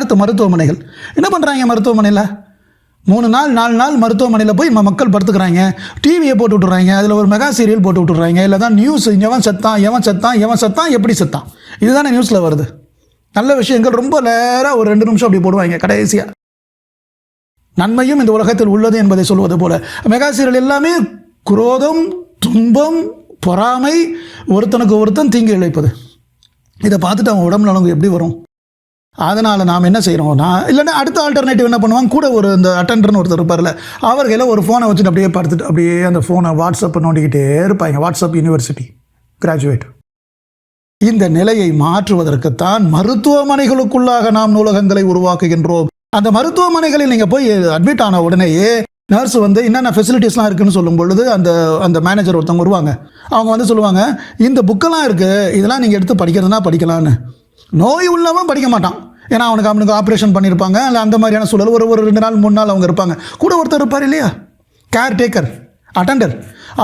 அடுத்து மருத்துவமனைகள். என்ன பண்ணுறாங்க மருத்துவமனையில்? மூணு நாள் நாலு நாள் மருத்துவமனையில் போய் ம- மக்கள் படுத்துக்கிறாங்க. டிவியை போட்டு விட்டுறாங்க அதில் ஒரு மெகா சீரியல் போட்டு விட்டுறாங்க இல்லை தான் நியூஸ் எவன் செத்தான் எவன் செத்தான் எவன் செத்தான் எப்படி செத்தான்? இதுதானே நியூஸில் வருது. நல்ல விஷயங்கள் ரொம்ப நேராக ஒரு ரெண்டு நிமிஷம் அப்படி போடுவாங்க கடைசியாக நன்மையும் இந்த உலகத்தில் உள்ளது என்பதை சொல்வது போல. மெகா சீரியல் எல்லாமே குரோதம் துன்பம் பொறாமை ஒருத்தனுக்கு ஒருத்தன் தீங்கு இழைப்பது. இதை பார்த்துட்டு அவன் உடம்பு நலங்கு எப்படி வரும்? அதனால் நாம் என்ன செய்கிறோம்னா இல்லைன்னா அடுத்த ஆல்டர்னேட்டிவ் என்ன பண்ணுவாங்க கூட ஒரு இந்த அட்டண்டர்னு ஒருத்தர் இருப்பார்ல அவர் கையில் ஒரு ஃபோனை வச்சுட்டு அப்படியே பார்த்துட்டு அப்படியே அந்த ஃபோனை வாட்ஸ்அப் நோண்டிக்கிட்டே இருப்பாங்க. வாட்ஸ்அப் யூனிவர்சிட்டி கிராஜுவேட் இந்த நிலையை மாற்றுவதற்குத்தான் மருத்துவமனைகளுக்குள்ளாக நாம் நூலகங்களை உருவாக்குகின்றோம். அந்த மருத்துவமனைகளில் நீங்கள் போய் அட்மிட் ஆன உடனேயே நர்ஸ் வந்து என்னென்ன ஃபெசிலிட்டிஸ்லாம் இருக்குன்னு சொல்லும் பொழுது அந்த அந்த மேனேஜர் ஒருத்தவங்க வருவாங்க. அவங்க வந்து சொல்லுவாங்க இந்த புக்கெல்லாம் இருக்குது இதெல்லாம் நீங்கள் எடுத்து படிக்கிறதுனா படிக்கலான்னு நோய் உள்ளவன் படிக்க மாட்டான். ஏன்னா அவனுக்கு அவனுக்கு ஆப்ரேஷன் பண்ணியிருப்பாங்க இல்லை அந்த மாதிரியான சூழல். ஒரு ஒரு ரெண்டு நாள் மூணு நாள் அவங்க இருப்பாங்க. கூட ஒருத்தர் இருப்பார் இல்லையா? கேர் டேக்கர் அட்டண்டர்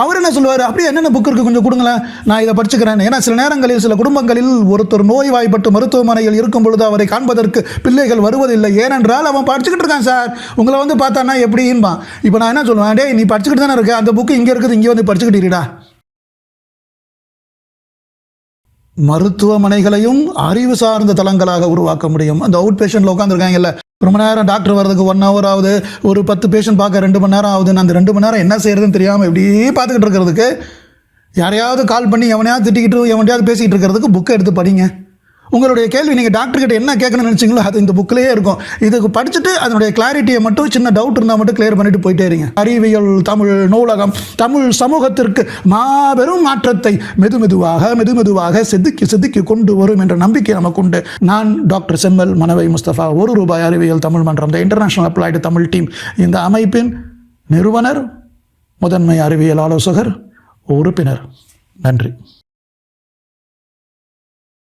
அவர் என்ன சொல்லுவார்? அப்படியே என்னென்ன புக் இருக்குது கொஞ்சம் கொடுங்களேன். நான் இதை படிச்சுக்கிறேன் ஏன்னா சில நேரங்களில் சில குடும்பங்களில் ஒருத்தர் நோய்வாய்ப்பட்டு மருத்துவமனையில் இருக்கும் பொழுது அவரை காண்பதற்கு பிள்ளைகள் வருவதில்லை. ஏனென்றால் அவன் படிச்சுக்கிட்டு இருக்கான் சார். உங்களை வந்து பார்த்தானா எப்படின்பான். இப்போ நான் என்ன சொல்லுவேன்? டே நீ படிச்சுக்கிட்டு தானே இருக்கேன் அந்த புக்கு இங்கே இருக்குது இங்கே வந்து படிச்சுக்கிட்டீடா மருத்துவமனைகளையும் அறிவு சார்ந்த தளங்களாக உருவாக்க முடியும். அந்த அவுட் பேஷண்ட்டில் உட்காந்துருக்காங்கல்ல ரொம்ப நேரம் டாக்டர் வர்றதுக்கு ஒன் ஹவர் ஆகுது. ஒரு பத்து பேஷண்ட் பார்க்க ரெண்டு மணி நேரம் ஆகுதுன்னு அந்த ரெண்டு மணி நேரம் என்ன செய்யறதுன்னு தெரியாமல் இப்படியே பார்த்துக்கிட்டு இருக்கிறதுக்கு யாரையாவது கால் பண்ணி எவனையாவது திட்டிக்கிட்டு எவனையாவது பேசிக்கிட்டு இருக்கிறதுக்கு புக்கை எடுத்து படிங்க. உங்களுடைய கேள்வி நீங்கள் டாக்டர்கிட்ட என்ன கேட்கணும்னு நினச்சிங்களோ அது இந்த புக்கிலேயே இருக்கும். இதுக்கு படிச்சுட்டு அதனுடைய கிளாரிட்டியை மட்டும் சின்ன டவுட் இருந்தால் மட்டும் கிளியர் பண்ணிட்டு போயிட்டே இருங்க. அறிவியல் தமிழ் நூலகம் தமிழ் சமூகத்திற்கு மாபெரும் மாற்றத்தை மெதுமெதுவாக மெதுமெதுவாக செதுக்கி செதுக்கி கொண்டு வரும் என்ற நம்பிக்கை நமக்கு உண்டு. நான் டாக்டர் செம்மல் மனவை முஸ்தபா ஒரு ரூபாய் அறிவியல் தமிழ் மன்றம் இந்த இன்டர்நேஷனல் அப்ளைடு தமிழ் டீம் இந்த அமைப்பின் நிறுவனர் முதன்மை அறிவியல் ஆலோசகர் உறுப்பினர் நன்றி.